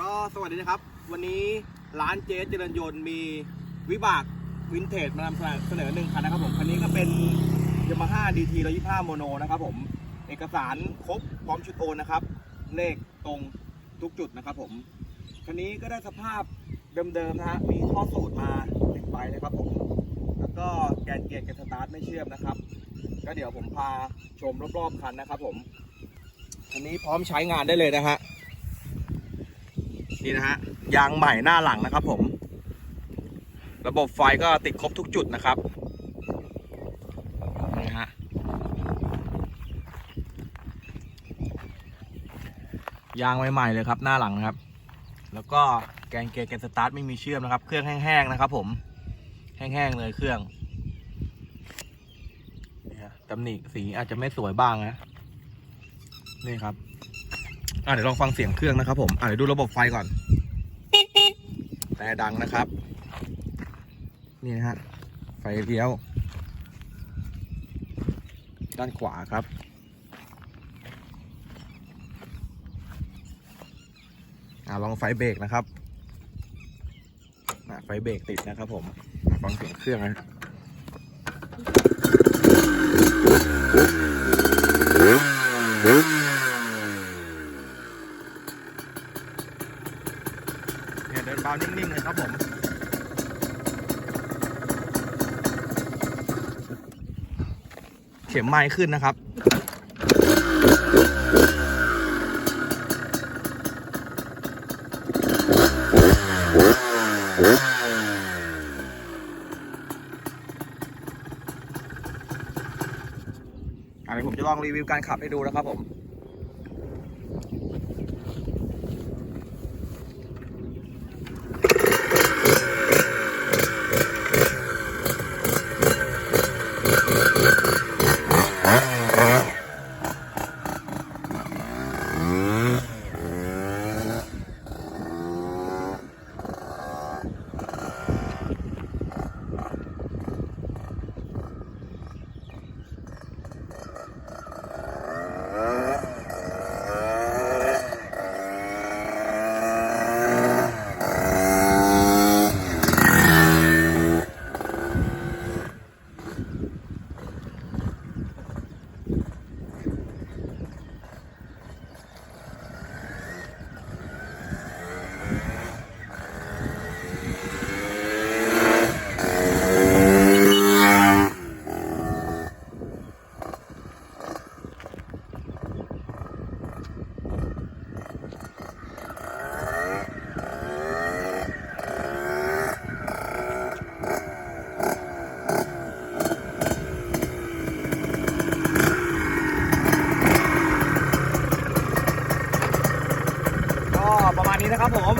ก็สวัสดีนะครับ วันนี้ร้านเจ๊เจริญยนต์มีวิบากวินเทจมานำเสนอหนึ่งคันนะครับผมคันนี้ก็เป็นยามาฮ่าดีทีร้อยยี่ห้าโมโนนะครับผมเอกสารครบพร้อมชุดโอนนะครับ เลขตรงทุกจุดนะครับผมคันนี้ก็ได้สภาพเดิมๆนะฮะมีท่อสูตรมาหนึ่งใบนะครับผมแล้วก็แกนเกียร์กับสตาร์ทไม่เชื่อมนะครับ ก็เดี๋ยวผมพาชมรอบๆคันนะครับผมคันนี้พร้อมใช้งานได้เลยนะฮะ นี่นะฮะยางใหม่หน้าหลังนะครับผม ระบบไฟก็ติดครบทุกจุดนะครับนี่ฮะยางใหม่ๆเลยครับหน้าหลังนะครับ แล้วก็แกนเกียร์แกนสตาร์ทไม่มีเชื่อมนะครับ เครื่องแห้งๆนะครับ ผมแห้งๆเลยเครื่องนี่ฮะตำหนิสีอาจจะไม่สวยบ้างนะนี่ครับ อะเดี๋ยวลองฟังเสียงเครื่องนะครับผมอะเดี๋ยวดูระบบไฟก่อนแต่ดังนะครับ นี่นะฮะไฟเลี้ยว ด้านขวาครับ อะลองไฟเบรกนะครับไฟเบรกติดนะครับผม ฟังเสียงเครื่องนะ เนี่ยเดินเบานิ่งๆเลยครับผม เข็มไม้ขึ้นนะครับอันนี้ผมจะลองรีวิวการขับให้ดูนะครับผม นะครับผม